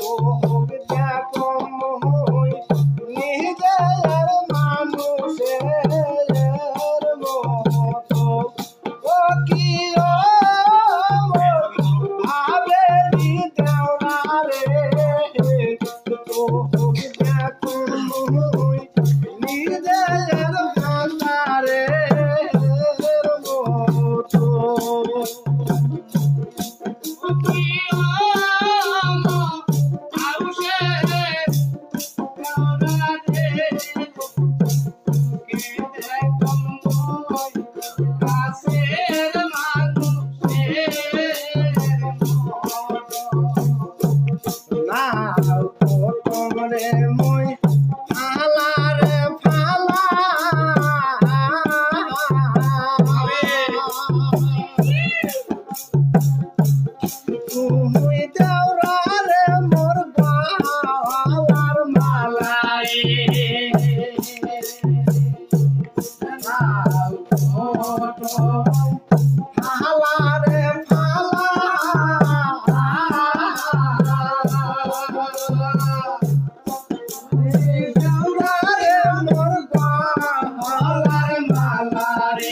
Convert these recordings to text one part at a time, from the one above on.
Oh, oh, oh, oh, করে মই আলার ফালা তুমি দেওরারে মোর বালার মালাই Oh, oh, oh.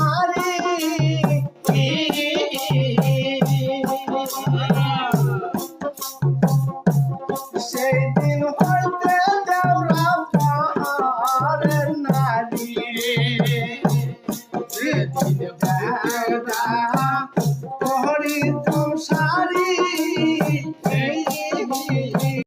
Thank you.